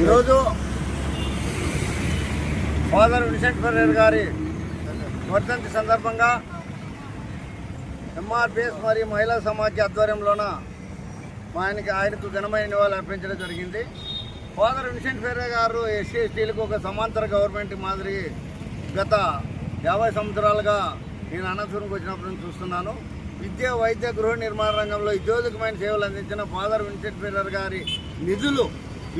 ఈరోజు father Vincent Ferrer గారి వర్ధంతి సందర్భంగా ఎంఆర్పిఎస్ మరియు మహిళా సమాజ ఆధ్వర్యంలోన మా ఆయనకి ఆయనకు ఘనమైన నివాళులు అర్పించడం జరిగింది. ఫాదర్ విన్సెంట్ ఫెర్రర్ గారు ఎస్సీ ఎస్టీలకు ఒక సమాంతర గవర్నమెంట్ మాదిరి గత యాభై సంవత్సరాలుగా నేను అనంతపురంకి వచ్చినప్పుడు నుంచి చూస్తున్నాను. విద్య వైద్య గృహ నిర్మాణ రంగంలో ఉద్యోగకమైన సేవలు అందించిన ఫాదర్ విన్సెంట్ ఫెర్రర్ గారి నిధులు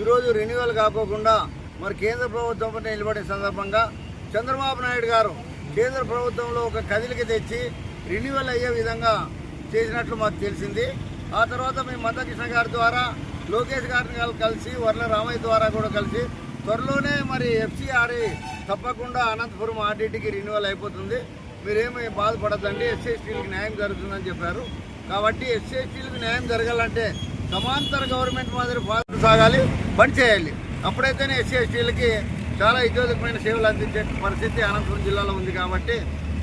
ఈరోజు రెన్యువల్ కాకోకుండా మరి కేంద్ర ప్రభుత్వం నిలబడిన సందర్భంగా చంద్రబాబు నాయుడు గారు కేంద్ర ప్రభుత్వంలో ఒక కదిలికి తెచ్చి రెన్యువల్ అయ్యే విధంగా చేసినట్లు మాకు తెలిసింది. ఆ తర్వాత మేము మందకృష్ణ గారి ద్వారా లోకేష్ గారిని కలిసి వర్ల రామయ్య ద్వారా కూడా కలిసి త్వరలోనే మరి ఎఫ్సిఆర్ఏ తప్పకుండా అనంతపురం ఆర్డీటీకి రెన్యువల్ అయిపోతుంది. మీరేమి బాధపడద్దండి ఎస్సీ ఎస్టీలకు న్యాయం జరుగుతుందని చెప్పారు. కాబట్టి ఎస్సీ ఎస్టీలకు న్యాయం జరగాలంటే సమాంతర గవర్నమెంట్ మాదిరి బాధ్యత సాగాలి పని చేయాలి. అప్పుడైతేనే ఎస్సీ ఎస్టీలకి చాలా ఇతోదకమైన సేవలు అందించే పరిస్థితి అనంతపురం జిల్లాలో ఉంది కాబట్టి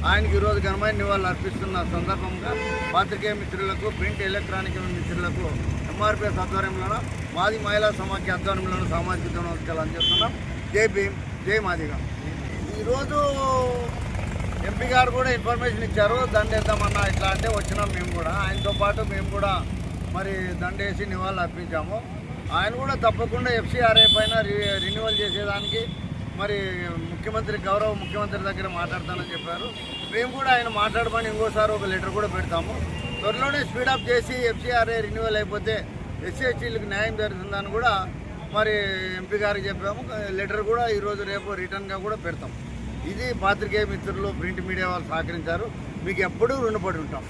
ఆయనకి ఈరోజు ఘనమైన నివాళులు అర్పిస్తున్న సందర్భంగా పాత్రికేయ మిత్రులకు ప్రింట్ ఎలక్ట్రానిక్ మిత్రులకు ఎంఆర్పిఎస్ ఆధ్వర్యంలోనూ మాది మహిళా సమాఖ్య ఆధ్వర్యంలోనూ సామాజిక దినోత్సవాలు అందిస్తున్నాం. జై భీమ్ జై మాదిగా. ఈరోజు ఎంపీ గారు కూడా ఇన్ఫర్మేషన్ ఇచ్చారు దండేద్దామన్నా ఇట్లా అంటే వచ్చినాం మేము కూడా. ఆయనతో పాటు మేము కూడా మరి దండేసి నివాళులు అర్పించాము. ఆయన కూడా తప్పకుండా ఎఫ్సీఆర్ఐ పైన రి- రెన్యువల్ చేసేదానికి మరి ముఖ్యమంత్రి గౌరవ ముఖ్యమంత్రి దగ్గర మాట్లాడతానని చెప్పారు. మేము కూడా ఆయన మాట్లాడమని ఇంకోసారి ఒక లెటర్ కూడా పెడతాము. త్వరలోనే స్పీడప్ చేసి ఎఫ్సీఆర్ఐ రెన్యువల్ అయిపోతే ఎస్సీ ఎస్టీలకు న్యాయం జరుగుతుందని కూడా మరి ఎంపీ గారికి చెప్పాము. లెటర్ కూడా ఈరోజు రేపు రిటర్న్గా కూడా పెడతాం. ఇది పాత్రికేయ మిత్రులు ప్రింట్ మీడియా వాళ్ళు సహకరించారు. మీకు ఎప్పుడూ రుణపడి ఉంటాం.